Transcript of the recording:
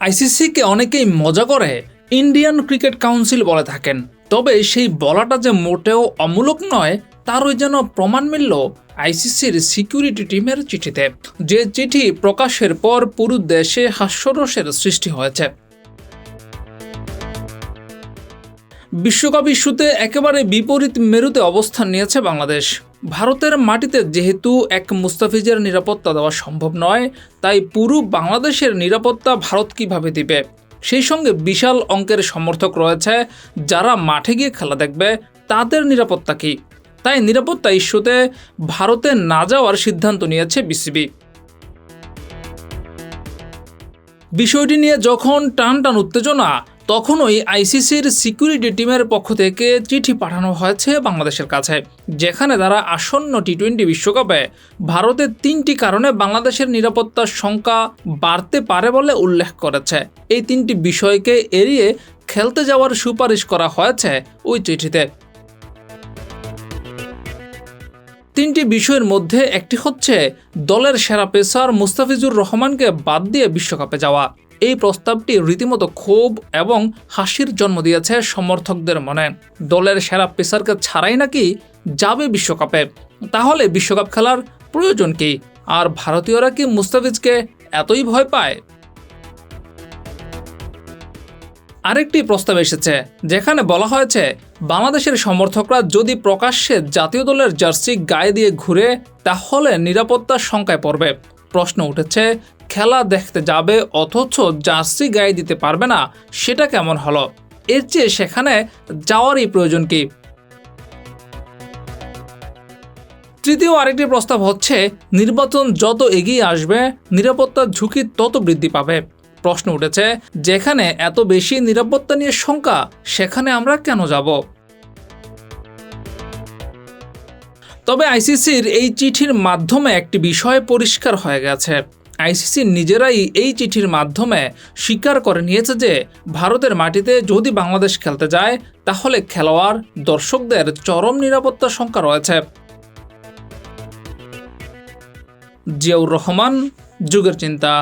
আইসিসিকে অনেকেই মজা করে ইন্ডিয়ান ক্রিকেট কাউন্সিল বলে থাকেন। তবে সেই বলাটা যে মোটেও অমূলক নয়, তারই যেন প্রমাণ মিলল আইসিসির সিকিউরিটি টিমের চিঠিতে। যে চিঠি প্রকাশের পর পুরো দেশে হাস্যরসের সৃষ্টি হয়েছে। বিশ্বকাপ ইস্যুতে একেবারে বিপরীত মেরুতে অবস্থান নিয়েছে বাংলাদেশ। ভারতের মাটিতে যেহেতু এক মুস্তাফিজের নিরাপত্তা দেওয়া সম্ভব নয়, তাই পুরো বাংলাদেশের নিরাপত্তা ভারত কীভাবে দিবে? সেই সঙ্গে বিশাল অঙ্কের সমর্থক রয়েছে, যারা মাঠে গিয়ে খেলা দেখবে, তাদের নিরাপত্তা কী? তাই নিরাপত্তা ইস্যুতে ভারতে না যাওয়ার সিদ্ধান্ত নিয়েছে বিসিবি। বিষয়টি নিয়ে যখন টান টান উত্তেজনা তখনই আইসিসির সিকিউরিটি টিমের পক্ষ থেকে চিঠি পাঠানো হয়েছে বাংলাদেশের কাছে, যেখানে তারা আসন্ন টি টোয়েন্টি বিশ্বকাপে ভারতের তিনটি কারণে বাংলাদেশের নিরাপত্তার সংখ্যা বাড়তে পারে বলে উল্লেখ করেছে। এই তিনটি বিষয়কে এড়িয়ে খেলতে যাওয়ার সুপারিশ করা হয়েছে ওই চিঠিতে। তিনটি বিষয়ের মধ্যে একটি হচ্ছে, দলের সেরা পেসার মুস্তাফিজুর রহমানকে বাদ দিয়ে বিশ্বকাপে যাওয়া। এই প্রস্তাবটি রীতিমতো ক্ষোভ এবং হাসির জন্ম দিয়েছে সমর্থকদের মনে। দলের সেরা পেসারকে ছাড়াই নাকি যাবে বিশ্বকাপে? তাহলে বিশ্বকাপ খেলার প্রয়োজন কি? আর ভারতীয়রা কি মুস্তাফিজকে এতই ভয় পায়? আরেকটি প্রস্তাব এসেছে, যেখানে বলা হয়েছে, বাংলাদেশের সমর্থকরা যদি প্রকাশ্যে জাতীয় দলের জার্সি গায়ে দিয়ে ঘুরে, তাহলে নিরাপত্তার সংখ্যায় পড়বে। প্রশ্ন উঠেছে খেলা দেখতে যাবে, অথচ জার্সি গায়ে দিতে পারবে না, সেটা কেমন হলো? এর চেয়ে সেখানে যাওয়ারই প্রয়োজন কি? তৃতীয় আরেকটি প্রস্তাব হচ্ছে, নির্বাচন যত এগিয়ে আসবে, নিরাপত্তার ঝুঁকি তত বৃদ্ধি পাবে। প্রশ্ন উঠেছে, যেখানে এত বেশি নিরাপত্তা নিয়ে শঙ্কা, সেখানে আমরা কেন যাব? তবে আইসিসির এই চিঠির মাধ্যমে একটি বিষয় পরিষ্কার হয়ে গেছে। আইসিসি নিজেরাই এই চিঠির মাধ্যমে স্বীকার করে নিয়েছে যে ভারতের মাটিতে যদি বাংলাদেশ খেলতে যায়, তাহলে খেলোয়াড় দর্শকদের চরম নিরাপত্তা শঙ্কা রয়েছে। জিয়াউর রহমান, যুগের চিন্তা।